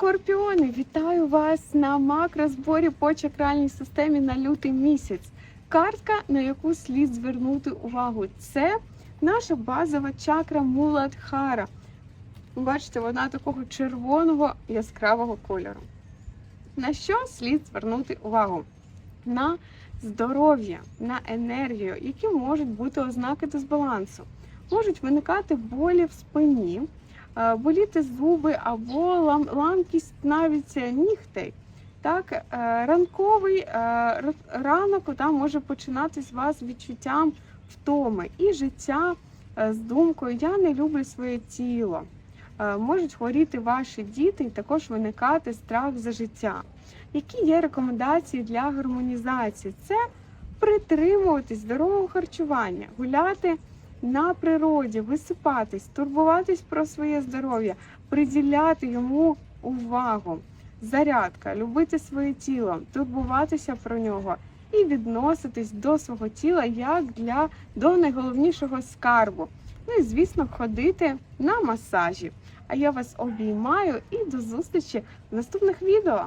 Скорпіони, вітаю вас на макрозборі по чакральній системі на лютий місяць. Картка, на яку слід звернути увагу, це наша базова чакра Муладхара. Бачите, вона такого червоного яскравого кольору. На що слід звернути увагу? На здоров'я, на енергію, які можуть бути ознаки дисбалансу. Можуть виникати болі в спині, боліти зуби або лам- ламкість навіть нігтей. Так, е, ранковий е, ранок там може починатись вас відчуттям втоми і життя е, з думкою Я не люблю своє тіло. Е, Можуть хворіти ваші діти і також виникати страх за життя. Які є рекомендації для гармонізації? Це притримуватись здорового харчування, гуляти на природі, висипатись, турбуватись про своє здоров'я, приділяти йому увагу, зарядка, любити своє тіло, турбуватися про нього і відноситись до свого тіла як для до найголовнішого скарбу. Ну і звісно, ходити на масажі. А я вас обіймаю і до зустрічі в наступних відео.